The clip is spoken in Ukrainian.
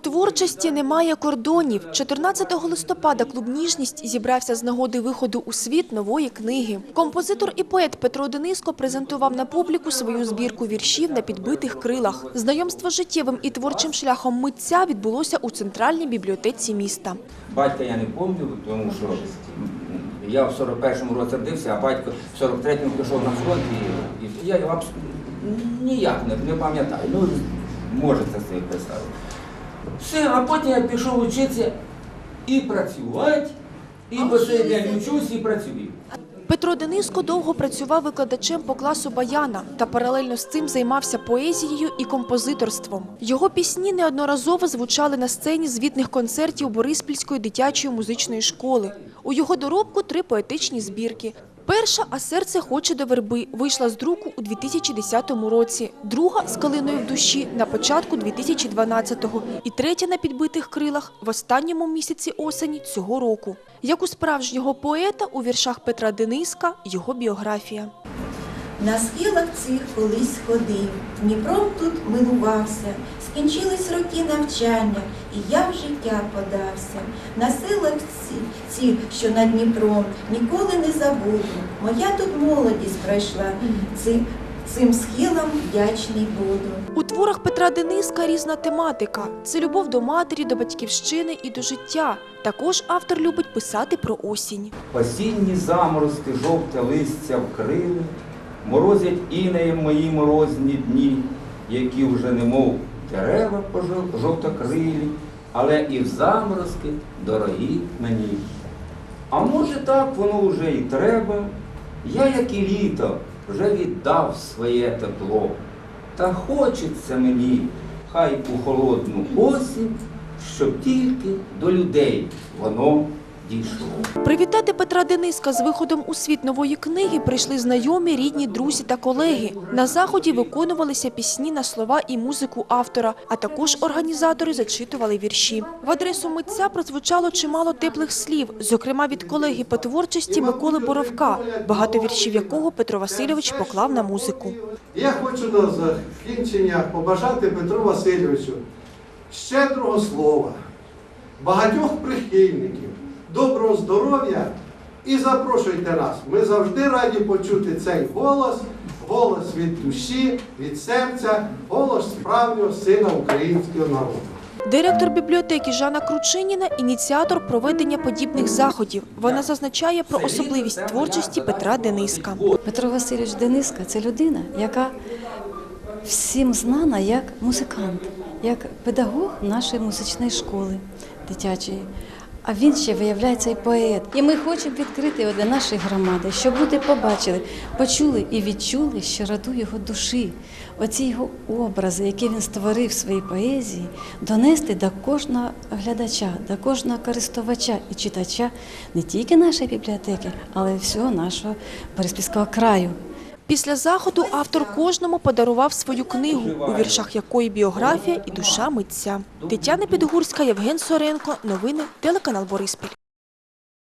творчості немає кордонів. 14 листопада клуб «Ніжність» зібрався з нагоди виходу у світ нової книги. Композитор і поет Петро Дениско презентував на публіку свою збірку віршів на підбитих крилах. Знайомство з життєвим і творчим шляхом митця відбулося у центральній бібліотеці міста. Батька я не пам'ятаю, тому що я в 41-му році родився, а батько в 43-му пішов на фронт, і, я його ніяк не, пам'ятаю. Ну, можете собі представити. Все, а потім я пішов вчитися і працювати, і по цей день вчусь і працюю. Петро Дениско довго працював викладачем по класу баяна та паралельно з цим займався поезією і композиторством. Його пісні неодноразово звучали на сцені звітних концертів Бориспільської дитячої музичної школи. У його доробку три поетичні збірки. Перша «А серце хоче до верби» вийшла з друку у 2010 році, друга «З калиною в душі» на початку 2012-го і третя «На підбитих крилах» в останньому місяці осені цього року. Як у справжнього поета у віршах Петра Дениска його біографія. На схилах цих колись ходив, Дніпром тут милувався, скінчились роки навчання, і я в життя подався. На силах ці, ці, що над Дніпром, ніколи не забуду. Моя тут молодість пройшла, цим, цим схилам вдячний буду. У творах Петра Дениска різна тематика. Це любов до матері, до батьківщини і до життя. Також автор любить писати про осінь. Осінні заморозки, жовте листя вкрили, морозять інеєм мої морозні дні, які вже немов дерева жовтокрилі, але і в заморозки дорогі мені. А може так воно вже і треба, я, як і літо, вже віддав своє тепло. Та хочеться мені, хай у холодну осінь, щоб тільки до людей воно дійшло. Привітати Петра Дениска з виходом у світ нової книги прийшли знайомі, рідні, друзі та колеги. На заході виконувалися пісні на слова і музику автора, а також організатори зачитували вірші. В адресу митця прозвучало чимало теплих слів, зокрема від колеги по творчості Миколи Боровка, багато віршів якого Петро Васильович поклав на музику. Я хочу на закінчення побажати Петру Васильовичу щедрого слова, багатьох прихильників, доброго здоров'я і запрошуйте нас. Ми завжди раді почути цей голос, голос від душі, від серця, голос справжнього сина українського народу. Директор бібліотеки Жанна Кручиніна – ініціатор проведення подібних заходів. Вона зазначає про особливість творчості Петра Дениска. Петро Васильович Дениска це людина, яка всім знана як музикант, як педагог нашої музичної школи дитячої. А він ще виявляється і поет. І ми хочемо відкрити його для нашої громади, щоб люди побачили, почули і відчули щироту його душі. Оці його образи, які він створив в своїй поезії, донести до кожного глядача, до кожного користувача і читача не тільки нашої бібліотеки, але й всього нашого Бориспільського краю. Після заходу автор кожному подарував свою книгу, у віршах якої біографія і душа митця. Тетяна Підгурська, Євген Соренко. Новини телеканал Бориспіль.